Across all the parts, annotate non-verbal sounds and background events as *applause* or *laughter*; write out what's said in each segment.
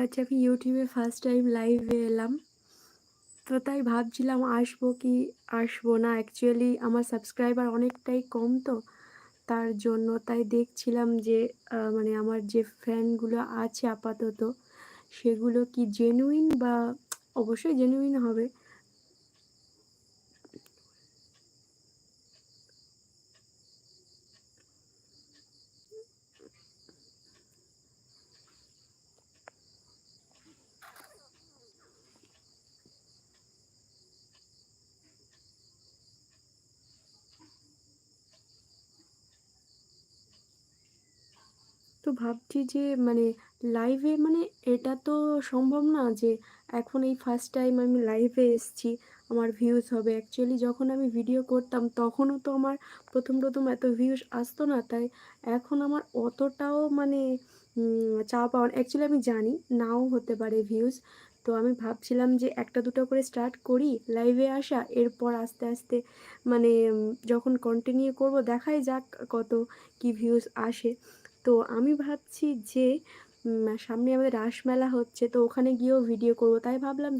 আজ আমি ইউটিউবে ফার্স্ট টাইম লাইভে এলাম। তো তাই ভাবছিলাম আসব কি আসব না? অ্যাকচুয়ালি আমার সাবস্ক্রাইবার অনেকটাই কম তো, তার জন্য তাই দেখছিলাম যে মানে আমার যে ফ্যানগুলো আছে আপাতত, সেগুলো কি জেনুইন বা অবশ্যই জেনুইন হবে? তো ভাবছি যে মানে লাইভে মানে এটা তো সম্ভব না যে, এখন এই ফার্স্ট টাইম আমি লাইভে এসছি, আমার ভিউজ হবে। অ্যাকচুয়ালি যখন আমি ভিডিও করতাম, তখনও তো আমার প্রথম প্রথম এত ভিউজ আসতো না। তাই এখন আমার অতটাও মানে চা পাওয়ার অ্যাকচুয়ালি আমি জানি নাও হতে পারে ভিউজ তো আমি ভাবছিলাম যে একটা দুটো করে স্টার্ট করি লাইভে আসা, এরপর আস্তে আস্তে মানে যখন কন্টিনিউ করব, দেখাই যাক কত কি ভিউজ আসে। তো আমি ভাবছি যে সামনে আমাদের রাসমেলা হচ্ছে, তো ওখানে গিয়েও ভিডিও করব। তাই ভাবলাম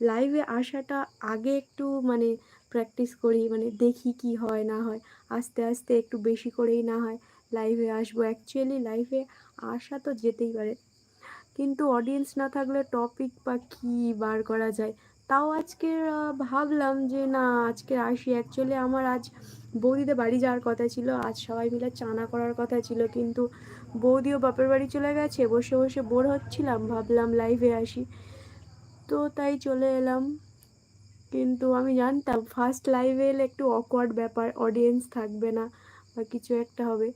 লাইভে আসাটা আগে একটু মানে প্র্যাকটিস করি মানে দেখি কি হয়, না হয়। আস্তে আস্তে একটু বেশি করেই না হয় লাইভে আসব। অ্যাকচুয়ালি লাইভে আসা তো যেতেই পারে। কিন্তু অডিয়েন্স না থাকলে টপিক বা কী বার করা যায়? তাও আজকে ভাবলাম যে না, আজকে আসি। অ্যাকচুয়ালি আমার আজ বৌদিদের বাড়ি যাওয়ার কথা ছিল, আজ সবাই মিলে চানা করার কথা ছিল, কিন্তু বৌদিও বাপের বাড়ি চলে গেছে, বসে বসে বোর হচ্ছিলাম, ভাবলাম লাইভে আসি। তো তাই চলে এলাম। কিন্তু আমি জানতাম ফার্স্ট লাইভে এলে একটু অকওয়ার্ড ব্যাপার অডিয়েন্স থাকবে না, বা কিছু একটা হবে।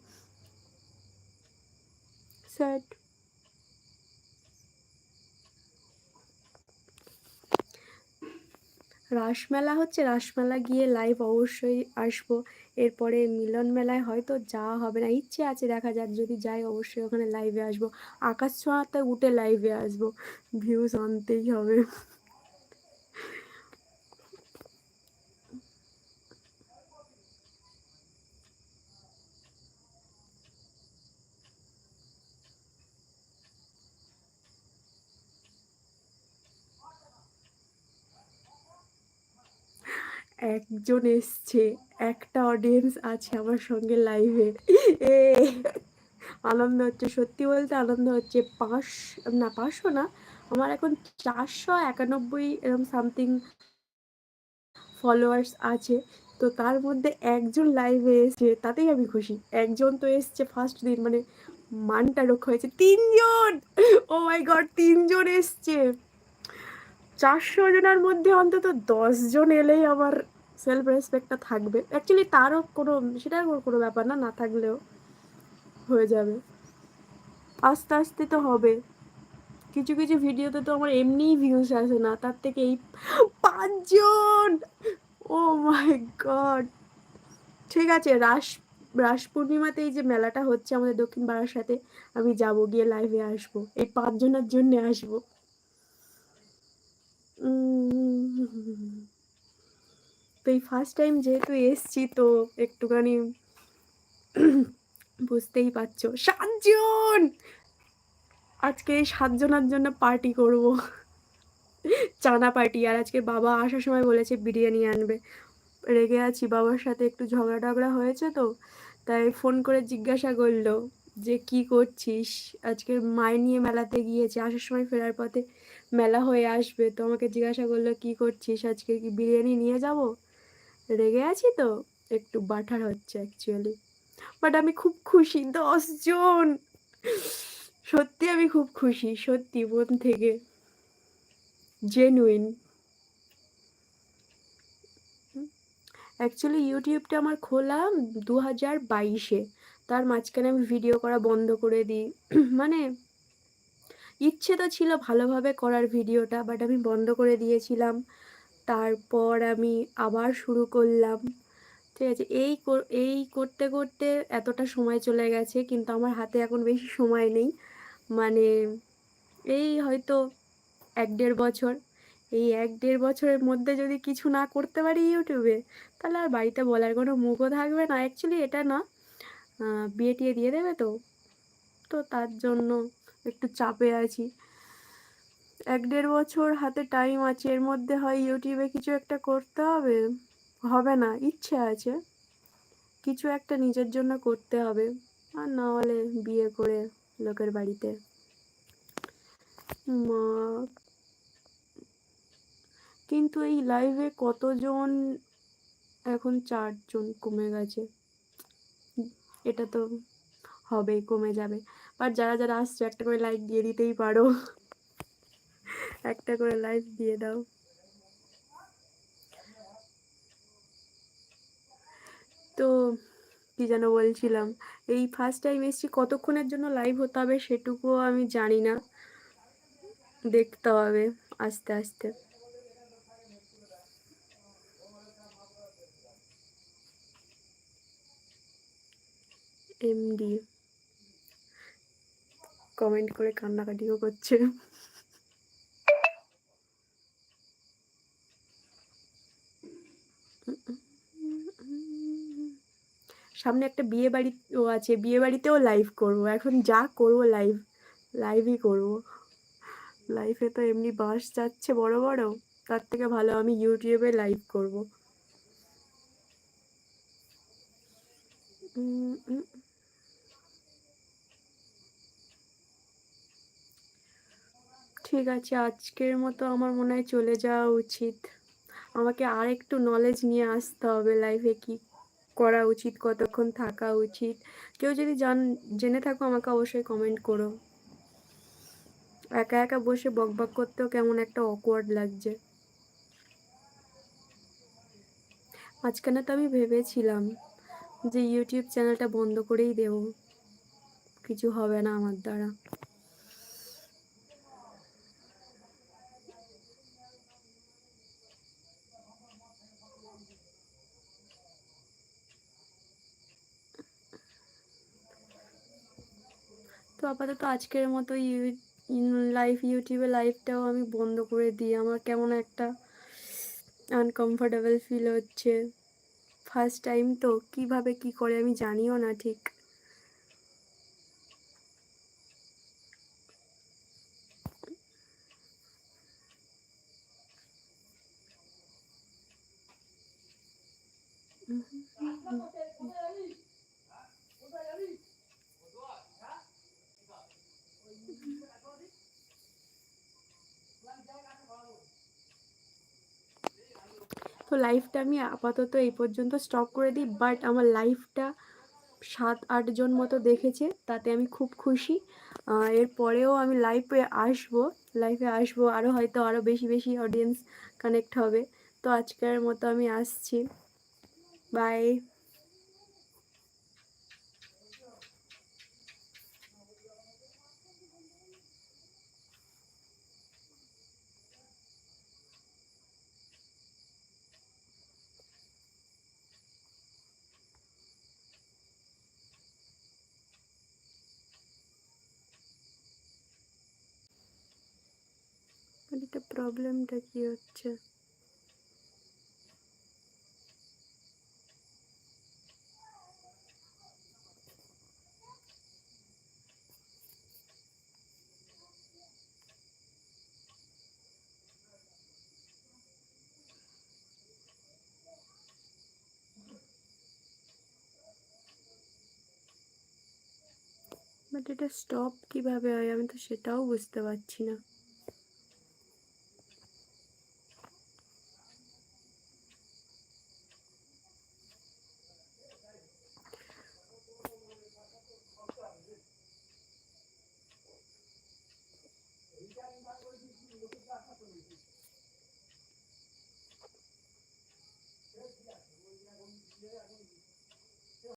স্যাট রাসমেলা হচ্ছে রাসমেলা গিয়ে লাইভ অবশ্যই আসব। এরপরে মিলন মেলায় হয়তো যাওয়া হবে না, ইচ্ছে আছে দেখা যাক, যদি যাই অবশ্যই ওখানে লাইভে আসব। আকাশ ছোঁয়াতে উঠে লাইভে আসব। ভিউজ আনতেই হবে। একজন এসছে, একটা অডিয়েন্স আছে আমার সঙ্গে লাইভে এ। আনন্দ হচ্ছে, সত্যি বলতে আনন্দ হচ্ছে। পাঁচ, না পাঁচশো না, আমার এখন চারশো একানব্বই এরকম সামথিং ফলোয়ার্স আছে। তো তার মধ্যে একজন লাইভে এসছে, তাতেই আমি খুশি। একজন তো এসছে ফার্স্ট দিন মানে মানটা রক্ষা হয়েছে। তিনজন! ও মাই গড তিনজন এসছে! চারশো জনের মধ্যে অন্তত দশজন এলেই আমার সেলফ রেসপেক্টটা থাকবে। অ্যাকচুয়ালি তারও কোনো সেটা কোনো ব্যাপার না না থাকলেও হয়ে যাবে। আস্তে আস্তে তো হবে। কিছু কিছু ভিডিওতে তো আমার এমনিই ভিউজ আসে না, তার থেকে এই পাঁচজন! ও মাই গড ঠিক আছে, রাস রাস পূর্ণিমাতে এই যে মেলাটা হচ্ছে আমাদের দক্ষিণ পাড়ার সাথে, আমি যাব গিয়ে লাইভে আসব। এই পাঁচজনের জন্যে আসব। তো এই ফার্স্ট টাইম যেহেতু এসছি, তো একটুখানি *clears throat* বুঝতেই পারছ। সাতজন! আজকে এই সাতজনের জন্য পার্টি করব। চানা পার্টি আর আজকে বাবা আসার সময় বলেছে বিরিয়ানি আনবে। রেগে আছি, বাবার সাথে একটু ঝগড়া টগড়া হয়েছে তো, তাই ফোন করে জিজ্ঞাসা করল যে কি করছিস? আজকে মায় নিয়ে মেলাতে গিয়েছে, আসার সময় ফেরার পথে মেলা হয়ে আসবে। তো আমাকে জিজ্ঞাসা করল, কি করছিস? আজকে কি বিরিয়ানি নিয়ে যাব? রেগে আছি তো? একটু বাটার হচ্ছে অ্যাকচুয়ালি বাট আমি খুব খুশি দশজন সত্যি আমি খুব খুশি, সত্যি মন থেকে। জেনুইন অ্যাকচুয়ালি ইউটিউবটা আমার খোলা দু হাজার বাইশে। তার মাঝখানে আমি ভিডিও করা বন্ধ করে দিই। *clears throat* মানে ইচ্ছে তো ছিল ভালোভাবে করার ভিডিওটা বাট আমি বন্ধ করে দিয়েছিলাম। তারপর আমি আবার শুরু করলাম। ঠিক আছে? এই এই করতে করতে এতটা সময় চলে গেছে, কিন্তু আমার হাতে এখন বেশি সময় নেই। মানে এই হয়তো এক দেড় বছর। এই এক দেড় বছরের মধ্যে যদি কিছু না করতে পারি ইউটিউবে, তাহলে আর বাড়িতে বলার কোনো মুখও থাকবে না। অ্যাকচুয়ালি এটা না বিয়ে টিয়ে দিয়ে দেবে তো? তো তার জন্য একটু চাপে আছি। এক দেড় বছর হাতে টাইম আছে, এর মধ্যে হয় ইউটিউবে কিছু একটা করতে হবে? হবে না, ইচ্ছে আছে। কিছু একটা নিজের জন্য করতে হবে, আর না হলে বিয়ে করে লোকের বাড়িতে। মা, কিন্তু এই লাইভে কতজন, এখন চারজন কমে গেছে। এটা তো হবেই, কমে যাবে। আর যারা যারা আসছে, একটা করে লাইক দিয়ে দিতেই পারো। একটা করে লাইক দিয়ে দাও। তো কি যেন বলছিলাম, এই ফার্স্ট টাইম এসছি কতক্ষণের জন্য লাইভ হতে হবে সেটুকুও আমি জানি না। দেখতে হবে আস্তে আস্তে। এমডি কমেন্ট করে কান্নাকাটিও করছে। সামনে একটা বিয়ে বাড়িও আছে, বিয়ে বাড়িতেও লাইভ করব। এখন যা করব লাইভ লাইভই করব। লাইফে তো এমনি বাস যাচ্ছে বড় বড়, তার থেকে ভালো আমি ইউটিউবে লাইভ করব। ঠিক আছে, আজকের মতো আমার মনে হয় চলে যাওয়া উচিত। আমাকে আর একটু নলেজ নিয়ে আসতে হবে লাইফে কি করা উচিত, কতক্ষণ থাকা উচিত। কেউ যদি জান, জেনে থাকো আমাকে অবশ্যই কমেন্ট করো। একা একা বসে বক বক করতেও কেমন একটা অকওয়ার্ড লাগছে। মাঝখানে তো আমি ভেবেছিলাম যে ইউটিউব চ্যানেলটা বন্ধ করেই দেব। কিছু হবে না আমার দ্বারা। তো আপাতত আজকের মতো লাইভ ইউটিউবে লাইভটাও আমি বন্ধ করে দিই। আমার কেমন একটা আনকমফোর্টেবল ফিল হচ্ছে। ফার্স্ট টাইম তো, কীভাবে কি করে আমি জানিও না ঠিক। তো লাইফটা আমি আপাতত এই পর্যন্ত স্টপ করে দিই বাট আমার লাইফটা সাত আটজন মতো দেখেছে, তাতে আমি খুব খুশি। এরপরেও আমি লাইফে আসব লাইফে আসব আরও হয়তো আরও বেশি বেশি অডিয়েন্স কানেক্ট হবে। তো আজকের মতো আমি আসছি। বাই এটা প্রবলেমটা কি হচ্ছে? বাট এটা স্টপ কীভাবে হয়? আমি তো সেটাও বুঝতে পারছি না। Thank.